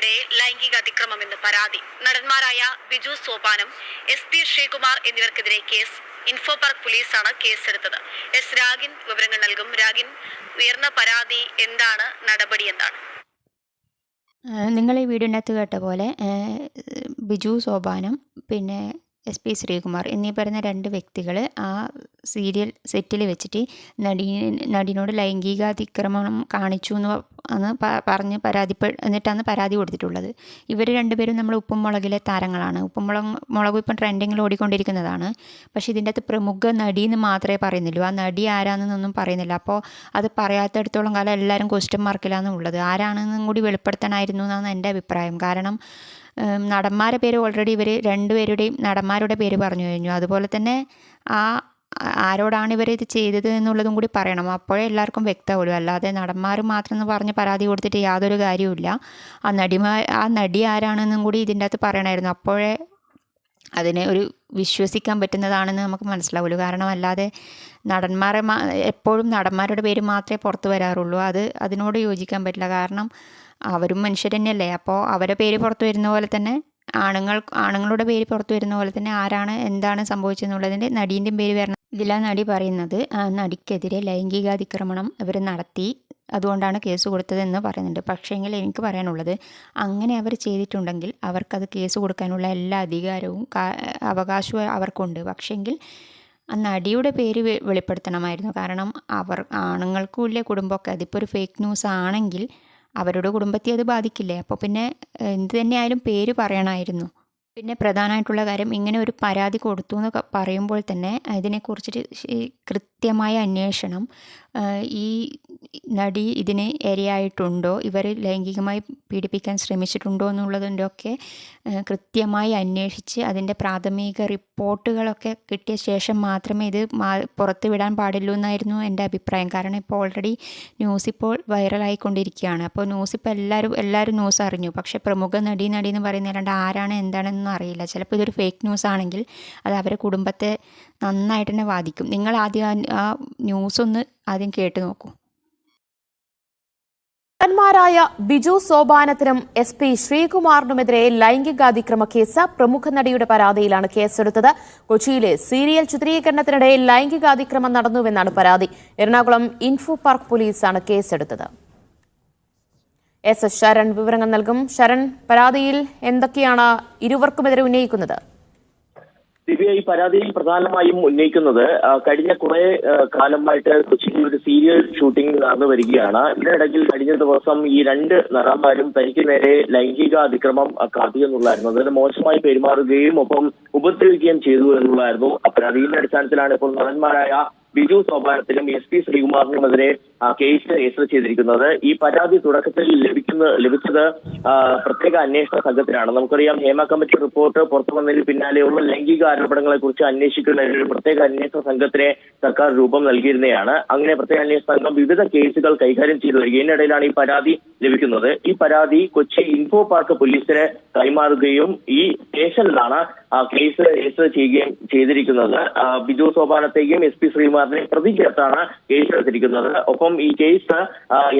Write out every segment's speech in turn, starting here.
സെറ്റിനിടെ ലൈംഗിക അതിക്രമം എന്ന് പരാതി നടന്മാരായ ബിജു സോപാനം എസ് പി ശ്രീകുമാർ എന്നിവർക്കെതിരെ കേസ്. ഇൻഫോ പാർക്ക് പോലീസാണ് കേസെടുത്തത്. എസ് രാഗിൻ വിവരങ്ങൾ നൽകും. രാഗിൻ ഉയർന്ന പരാതി എന്താണ്? നടപടി എന്താണ്? നിങ്ങൾ ഈ വീടിനകത്ത് കേട്ട പോലെ ബിജു സോപാനം പിന്നെ എസ് പി ശ്രീകുമാർ എന്നീ പറയുന്ന രണ്ട് വ്യക്തികൾ ആ സീരിയൽ സെറ്റിൽ വെച്ചിട്ട് നടീ നടിനോട് ലൈംഗികാതിക്രമണം കാണിച്ചു എന്ന് അന്ന് പ- പറഞ്ഞ് പരാതിപ്പെ എന്നിട്ടാണ് പരാതി കൊടുത്തിട്ടുള്ളത്. ഇവർ രണ്ടുപേരും നമ്മൾ ഉപ്പും മുളകിലെ താരങ്ങളാണ്. ഉപ്പും മുളക് മുളക് ഇപ്പം ട്രെൻഡിങ്ങിൽ ഓടിക്കൊണ്ടിരിക്കുന്നതാണ്. പക്ഷേ ഇതിന്റെ അകത്ത് പ്രമുഖ നടി എന്ന് മാത്രമേ പറയുന്നുള്ളൂ ആ നടി ആരാണെന്നൊന്നും പറയുന്നില്ല. അപ്പോൾ അത് പറയാത്തടത്തോളം കാലം എല്ലാവരും ക്വസ്റ്റ്യൻ മാർക്കിലാണ് ഉള്ളത്. ആരാണെന്നും കൂടി വെളിപ്പെടുത്തണമായിരുന്നു എന്നാണ് എന്റെ അഭിപ്രായം. കാരണം നടന്മാരെ പേര് ഓൾറെഡി ഇവർ രണ്ടുപേരുടെയും നടന്മാരുടെ പേര് പറഞ്ഞു കഴിഞ്ഞു. അതുപോലെ തന്നെ ആ- ആരോടാണ് ഇവർ ഇത് ചെയ്തത് എന്നുള്ളതും കൂടി പറയണം. അപ്പോഴേ എല്ലാവർക്കും വ്യക്തമാവുള്ളൂ. അല്ലാതെ നടന്മാർ മാത്രം എന്ന് പറഞ്ഞ് പരാതി കൊടുത്തിട്ട് യാതൊരു കാര്യവുമില്ല. ആ നടിമാർ ആ നടി ആരാണെന്നും കൂടി ഇതിന്റെ അകത്ത് പറയണമായിരുന്നു. അപ്പോഴേ അതിനെ ഒരു വിശ്വസിക്കാൻ പറ്റുന്നതാണെന്ന് നമുക്ക് മനസ്സിലാവുള്ളൂ. കാരണം അല്ലാതെ നടന്മാരെ എപ്പോഴും നടന്മാരുടെ പേര് മാത്രമേ പുറത്ത് വരാറുള്ളൂ. അത് അതിനോട് യോജിക്കാൻ പറ്റില്ല. കാരണം അവരും മനുഷ്യർ തന്നെയല്ലേ. അപ്പോൾ അവരെ പേര് പുറത്ത് വരുന്ന പോലെ തന്നെ ആണുങ്ങൾ ആണുങ്ങളുടെ പേര് പുറത്ത് വരുന്ന പോലെ തന്നെ ആരാണ് എന്താണ് സംഭവിച്ചതെന്നുള്ളതിന്റെ നടീന്റെയും പേര് വരണം. ഇതിലാ നടി പറയുന്നത്. ആ നടിക്കെതിരെ ലൈംഗികാതിക്രമണം ഇവർ നടത്തി. അതുകൊണ്ടാണ് കേസ് കൊടുത്തതെന്ന് പറയുന്നുണ്ട്. പക്ഷേങ്കിൽ എനിക്ക് പറയാനുള്ളത് അങ്ങനെ അവർ ചെയ്തിട്ടുണ്ടെങ്കിൽ അവർക്കത് കേസ് കൊടുക്കാനുള്ള എല്ലാ അധികാരവും അവകാശവും അവർക്കുണ്ട്. പക്ഷേങ്കിൽ ആ നടിയുടെ പേര് വെളിപ്പെടുത്തണമായിരുന്നു. കാരണം അവർ ആണുങ്ങൾക്കും ഇല്ലേ കുടുംബമൊക്കെ അതിപ്പോൾ ഒരു ഫേക്ക് ന്യൂസ് ആണെങ്കിൽ അവരുടെ കുടുംബത്തെ അത് ബാധിക്കില്ലേ? അപ്പോൾ പിന്നെ എന്ത് തന്നെയായാലും പേര് പറയണമായിരുന്നു. പിന്നെ പ്രധാനമായിട്ടുള്ള കാര്യം ഇങ്ങനെ ഒരു പരാതി കൊടുത്തു എന്ന് പറയുമ്പോൾ തന്നെ ഇതിനെക്കുറിച്ചിട്ട് ശ- കൃത്യമായ അന്വേഷണം ഈ നടി ഇതിന് ഇരയായിട്ടുണ്ടോ ഇവർ ലൈംഗികമായി പീഡിപ്പിക്കാൻ ശ്രമിച്ചിട്ടുണ്ടോ എന്നുള്ളതിന്റെ ഒക്കെ കൃത്യമായി അന്വേഷിച്ച് അതിന്റെ പ്രാഥമിക റിപ്പോർട്ടുകളൊക്കെ കിട്ടിയ ശേഷം മാത്രമേ ഇത് പുറത്ത് വിടാൻ പാടുള്ളൂ എന്നായിരുന്നു എന്റെ അഭിപ്രായം. കാരണം ഇപ്പോൾ ഓൾറെഡി ന്യൂസ് ഇപ്പോൾ വൈറലായിക്കൊണ്ടിരിക്കുകയാണ്. അപ്പോൾ ന്യൂസ് ഇപ്പോൾ എല്ലാവരും എല്ലാവരും ന്യൂസ് അറിഞ്ഞു. പക്ഷേ പ്രമുഖ നടി നടി എന്ന് പറയുന്നതല്ലാണ്ട് ആരാണ് എന്താണെന്നൊന്നും അറിയില്ല. ചിലപ്പോൾ ഇതൊരു ഫേക്ക് ന്യൂസ് ആണെങ്കിൽ അത് അവരെ കുടുംബത്തെ നന്നായിട്ട് തന്നെ വാദിക്കും. നിങ്ങൾ ആദ്യം ആ- ന്യൂസ് ഒന്ന് ആദ്യം കേട്ട് നോക്കൂ. ായ ബിജു സോപാനത്തിനും എസ് പി ശ്രീകുമാറിനുമെതിരെ ലൈംഗികാതിക്രമ കേസ് പ്രമുഖ നടിയുടെ പരാതിയിലാണ് കേസെടുത്തത്. കൊച്ചിയിലെ സീരിയൽ ചിത്രീകരണത്തിനിടെ ലൈംഗികാതിക്രമം നടന്നുവെന്നാണ് പരാതി. എറണാകുളം ഇൻഫോ പാർക്ക് പോലീസാണ് കേസെടുത്തത്. എസ് എസ് ശരൺ വിവരങ്ങൾ നൽകും. ശരൺ പരാതിയിൽ എന്തൊക്കെയാണ് ഇരുവർക്കുമെതിരെ ഉന്നയിക്കുന്നത്? ഈ പരാതിയിൽ പ്രധാനമായും ഉന്നയിക്കുന്നത് കഴിഞ്ഞ കുറെ കാലമായിട്ട് കൊച്ചിയിൽ ഒരു സീരിയൽ ഷൂട്ടിംഗ് നടന്നു വരികയാണ്. ഇതിനിടയ്ക്ക് കഴിഞ്ഞ ദിവസം ഈ രണ്ട് നടന്മാരും തനിക്ക് നേരെ ലൈംഗിക അതിക്രമം ആ, കാട്ടിയെന്നുള്ളായിരുന്നു അതിന് മോശമായി പെരുമാറുകയും ഒപ്പം ഉപദ്രവിക്കുകയും ചെയ്തു എന്നുള്ളായിരുന്നു ആ പരാതിയുടെ അടിസ്ഥാനത്തിലാണ് ഇപ്പോൾ നടന്മാരായ ബിജു സോപാനത്തിനും എസ് പി ശ്രീകുമാറിനുമെതിരെ കേസ് രജിസ്റ്റർ ചെയ്തിരിക്കുന്നത്. ഈ പരാതി തുടക്കത്തിൽ ലഭിക്കുന്ന ലഭിച്ചത് പ്രത്യേക അന്വേഷണ സംഘത്തിനാണ്. നമുക്കറിയാം ഹേമ കമ്മിറ്റി റിപ്പോർട്ട് പുറത്തു വന്നതിന് പിന്നാലെയുള്ള ലൈംഗിക ആരോപണങ്ങളെ കുറിച്ച് അന്വേഷിക്കുന്ന ഒരു പ്രത്യേക അന്വേഷണ സംഘത്തിനെ സർക്കാർ രൂപം നൽകിയിരുന്നതാണ്. അങ്ങനെ പ്രത്യേക അന്വേഷണ സംഘം വിവിധ കേസുകൾ കൈകാര്യം ചെയ്തു വരിക ഇതിനിടയിലാണ് ഈ പരാതി ലഭിക്കുന്നത്. ഈ പരാതി കൊച്ചി ഇൻഫോ പാർക്ക് പോലീസിന് കൈമാറുകയും ഈ സ്റ്റേഷനിലാണ് കേസ് രജിസ്റ്റർ ചെയ്യുകയും ചെയ്തിരിക്കുന്നത്. ബിജു സോപാനത്തെയും എസ് പി ശ്രീകുമാറിനെയും പ്രതി കേസ് എടുത്തിരിക്കുന്നത് ഒപ്പം ഈ കേസ്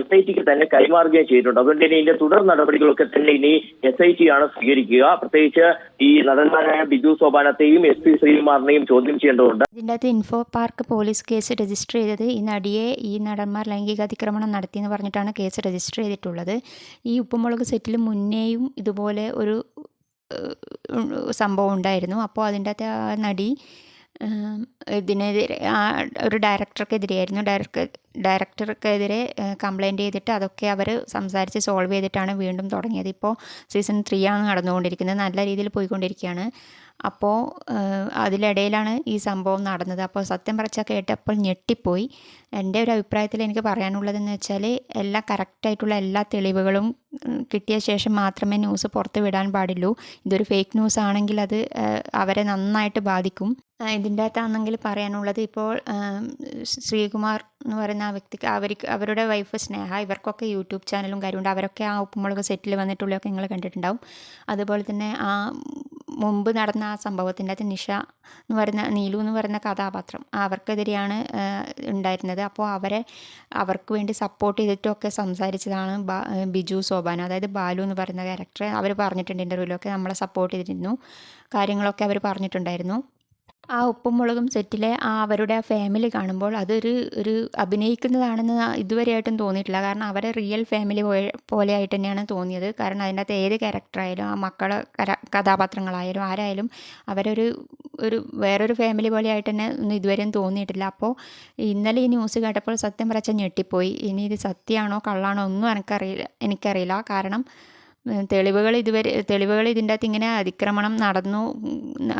എസ് ഐ ടിക്ക് തന്നെ കൈമാറുകയും ചെയ്തിട്ടുണ്ട്. അതുകൊണ്ട് തന്നെ ഇതിന്റെ തുടർ നടപടികളൊക്കെ തന്നെ ഇനി എസ് ഐ ടി ആണ് സ്വീകരിക്കുക. പ്രത്യേകിച്ച് ഈ നടന്മാരായ ബിജു സോപാനത്തെയും എസ് പി ശ്രീകുമാറിനെയും ചോദ്യം ചെയ്യേണ്ടതുണ്ട്. ഇതിന്റെ അകത്ത് info park police case register ചെയ്തത് ഈ നടിയെ ഈ നടന്മാർ ലൈംഗികാതിക്രമണം നടത്തിയെന്ന് പറഞ്ഞിട്ടാണ് കേസ് രജിസ്റ്റർ ചെയ്തിട്ടുള്ളത്. ഈ ഉപ്പുമുളക് സെറ്റിൽ മുന്നേയും ഇതുപോലെ ഒരു സംഭവം ഉണ്ടായിരുന്നു. അപ്പോൾ അതിന്റെ അകത്ത് ആ നടി ഇതിനെതിരെ ഒരു ഡയറക്ടർക്കെതിരെയായിരുന്നു. ഡയറക്ടർ ഡയറക്ടർക്കെതിരെ കംപ്ലൈന്റ് ചെയ്തിട്ട് അതൊക്കെ അവർ സംസാരിച്ച് സോൾവ് ചെയ്തിട്ടാണ് വീണ്ടും തുടങ്ങിയത്. ഇപ്പോൾ സീസൺ ത്രീ ആണ് നടന്നുകൊണ്ടിരിക്കുന്നത്. നല്ല രീതിയിൽ പോയിക്കൊണ്ടിരിക്കുകയാണ്. അപ്പോൾ അതിലിടയിലാണ് ഈ സംഭവം നടന്നത്. അപ്പോൾ സത്യം പറച്ച കേട്ടപ്പോൾ ഞെട്ടിപ്പോയി. എന്റെ ഒരു അഭിപ്രായത്തിൽ എനിക്ക് പറയാനുള്ളതെന്ന് വെച്ചാൽ എല്ലാ കറക്റ്റായിട്ടുള്ള എല്ലാ തെളിവുകളും കിട്ടിയ ശേഷം മാത്രമേ ന്യൂസ് പുറത്ത് വിടാൻ പാടുള്ളൂ. ഇതൊരു ഫേക്ക് ന്യൂസ് ആണെങ്കിൽ അത് അവരെ നന്നായിട്ട് ബാധിക്കും. ഇതിന്റെ അകത്താണെങ്കിൽ പറയാനുള്ളത് ഇപ്പോൾ ശ്രീകുമാർ എന്ന് പറയുന്ന ആ വ്യക്തിക്ക് അവർക്ക് അവരുടെ വൈഫ് സ്നേഹ ഇവർക്കൊക്കെ യൂട്യൂബ് ചാനലും കാര്യമുണ്ട്. അവരൊക്കെ ആ ഉപ്പുമുളക് സെറ്റിൽ വന്നിട്ടുള്ളതൊക്കെ നിങ്ങൾ കണ്ടിട്ടുണ്ടാവും. അതുപോലെ തന്നെ ആ മുമ്പ് നടന്ന ആ സംഭവത്തിന്റെ അകത്ത് നിഷ എന്ന് പറയുന്ന നീലു എന്ന് പറയുന്ന കഥാപാത്രം അവർക്കെതിരെയാണ് ഉണ്ടായിരുന്നത്. അപ്പോൾ അവരെ അവർക്ക് വേണ്ടി സപ്പോർട്ട് ചെയ്തിട്ടൊക്കെ സംസാരിച്ചതാണ് ബിജു സോബാന അതായത് ബാലു എന്ന് പറയുന്ന ക്യാരക്ടർ അവർ പറഞ്ഞിട്ടുണ്ട് ഇന്റർവ്യൂലൊക്കെ നമ്മളെ സപ്പോർട്ട് ചെയ്തിരുന്നു. കാര്യങ്ങളൊക്കെ അവർ പറഞ്ഞിട്ടുണ്ടായിരുന്നു. ആ ഉപ്പും മുളകും സെറ്റിലെ ആ അവരുടെ ആ ഫാമിലി കാണുമ്പോൾ അതൊരു ഒരു അഭിനയിക്കുന്നതാണെന്ന് ഇതുവരെയായിട്ടും തോന്നിയിട്ടില്ല. കാരണം അവരെ റിയൽ ഫാമിലി പോലെ ആയിട്ട് തന്നെയാണ് തോന്നിയത്. കാരണം അതിന്റെ അകത്ത് ഏത് ക്യാരക്ടറായാലും ആ മക്കളെ കഥാപാത്രങ്ങളായാലും ആരായാലും അവരൊരു ഒരു വേറൊരു ഫാമിലി പോലെ ആയിട്ട് തന്നെ ഒന്നും ഇതുവരെയും തോന്നിയിട്ടില്ല. അപ്പോൾ ഇന്നലെ ഈ ന്യൂസ് കേട്ടപ്പോൾ സത്യം പറച്ച ഞെട്ടിപ്പോയി. ഇനി ഇത് സത്യമാണോ കള്ളാണോ ഒന്നും എനിക്കറിയില്ല എനിക്കറിയില്ല. കാരണം തെളിവുകൾ ഇതുവരെ തെളിവുകൾ ഇതിന്റെ അകത്ത് ഇങ്ങനെ അതിക്രമണം നടന്നു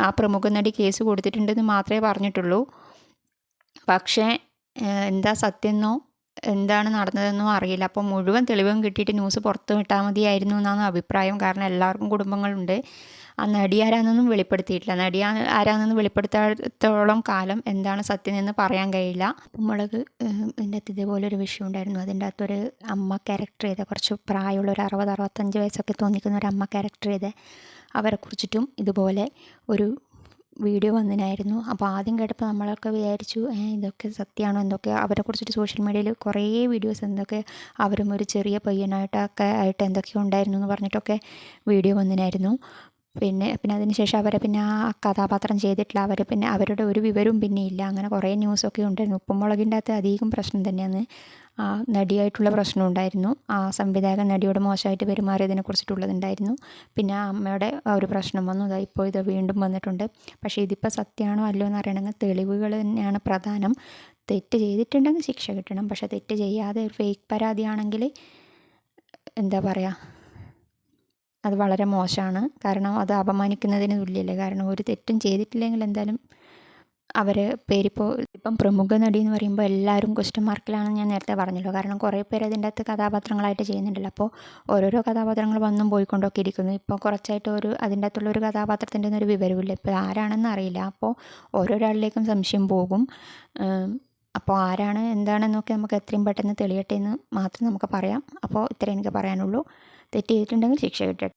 ആ പ്രമുഖ നടി കേസ് കൊടുത്തിട്ടുണ്ടെന്ന് മാത്രമേ പറഞ്ഞിട്ടുള്ളൂ. പക്ഷേ എന്താ സത്യമെന്നോ എന്താണ് നടന്നതെന്നോ അറിയില്ല. അപ്പോൾ മുഴുവൻ തെളിവും കിട്ടിയിട്ട് ന്യൂസ് പുറത്തു വിട്ടാൽ മതിയായിരുന്നു എന്നാണ് അഭിപ്രായം. കാരണം എല്ലാവർക്കും കുടുംബങ്ങളുണ്ട്. ആ നടി ആരാന്നൊന്നും വെളിപ്പെടുത്തിയിട്ടില്ല. നടി ആരാന്നൊന്നും വെളിപ്പെടുത്താത്തോളം കാലം എന്താണ് സത്യം എന്ന് പറയാൻ കഴിയില്ല. മുളക് ഇതിന്റെ അകത്ത് ഇതേപോലെ ഒരു വിഷയം ഉണ്ടായിരുന്നു. അതിന്റെ അകത്തൊരു അമ്മ ക്യാരക്ടർ ചെയ്ത കുറച്ച് പ്രായമുള്ള ഒരു അറുപത് അറുപത്തഞ്ച് വയസ്സൊക്കെ തോന്നിക്കുന്ന ഒരു അമ്മ ക്യാരക്ടർ ചെയ്ത അവരെ കുറിച്ചിട്ടും ഇതുപോലെ ഒരു വീഡിയോ വന്നതിനായിരുന്നു അപ്പോൾ ആദ്യം കേട്ടപ്പോൾ നമ്മളൊക്കെ വിചാരിച്ചു ഇതൊക്കെ സത്യമാണോ? എന്തൊക്കെ? അവരെ കുറിച്ചിട്ട് സോഷ്യൽ മീഡിയയിൽ കുറേ വീഡിയോസ് എന്തൊക്കെ അവരും ഒരു ചെറിയ പയ്യനായിട്ടൊക്കെ ആയിട്ട് എന്തൊക്കെയോ ഉണ്ടായിരുന്നു എന്ന് പറഞ്ഞിട്ടൊക്കെ വീഡിയോ വന്നിനായിരുന്നു. പിന്നെ പിന്നെ അതിന് ശേഷം അവരെ പിന്നെ ആ കഥാപാത്രം ചെയ്തിട്ടില്ല. അവർ പിന്നെ അവരുടെ ഒരു വിവരവും പിന്നെ ഇല്ല. അങ്ങനെ കുറേ ന്യൂസൊക്കെ ഉണ്ടായിരുന്നു. ഉപ്പുമുളകിന്റെ അകത്ത് അധികം പ്രശ്നം തന്നെയാണ്. ആ നടിയായിട്ടുള്ള പ്രശ്നം ഉണ്ടായിരുന്നു. ആ സംവിധായകൻ നടിയോട് മോശമായിട്ട് പെരുമാറിയതിനെ കുറിച്ചിട്ടുള്ളതുണ്ടായിരുന്നു. പിന്നെ ആ അമ്മയുടെ ഒരു പ്രശ്നം വന്നു. ഇതാ ഇപ്പോൾ ഇത് വീണ്ടും വന്നിട്ടുണ്ട്. പക്ഷേ ഇതിപ്പോൾ സത്യമാണോ അല്ലോ എന്ന് അറിയണമെങ്കിൽ തെളിവുകൾ തന്നെയാണ് പ്രധാനം. തെറ്റ് ചെയ്തിട്ടുണ്ടെങ്കിൽ ശിക്ഷ കിട്ടണം. പക്ഷേ തെറ്റ് ചെയ്യാതെ ഫേക്ക് പരാതിയാണെങ്കിൽ എന്താ പറയുക അത് വളരെ മോശമാണ്. കാരണം അത് അപമാനിക്കുന്നതിന് തുല്യല്ലേ? കാരണം ഒരു തെറ്റും ചെയ്തിട്ടില്ലെങ്കിൽ എന്തായാലും അവർ പേരിപ്പോൾ ഇപ്പം പ്രമുഖ നടി എന്ന് പറയുമ്പോൾ എല്ലാവരും ക്വസ്റ്റ്യൻ മാർക്കിലാണെന്ന് ഞാൻ നേരത്തെ പറഞ്ഞല്ലോ. കാരണം കുറേ പേര് അതിന്റെ അകത്ത് കഥാപാത്രങ്ങളായിട്ട് ചെയ്യുന്നുണ്ടല്ലോ. അപ്പോൾ ഓരോരോ കഥാപാത്രങ്ങൾ വന്നും പോയിക്കൊണ്ടൊക്കെ ഇരിക്കുന്നു. ഇപ്പോൾ കുറച്ചായിട്ട് ഒരു അതിന്റെ അകത്തുള്ള ഒരു കഥാപാത്രത്തിന്റെ ഒന്നും ഒരു വിവരമില്ല ഇപ്പോൾ ആരാണെന്ന് അറിയില്ല. അപ്പോൾ ഓരോരാളിലേക്കും സംശയം പോകും. അപ്പോൾ ആരാണ് എന്താണെന്നൊക്കെ നമുക്ക് എത്രയും പെട്ടെന്ന് തെളിയട്ടെ എന്ന് മാത്രം നമുക്ക് പറയാം. അപ്പോൾ ഇത്രയും എനിക്ക് പറയാനുള്ളൂ. തെറ്റ് ചെയ്തിട്ടുണ്ടെങ്കിൽ ശിക്ഷ കിട്ടട്ടെ.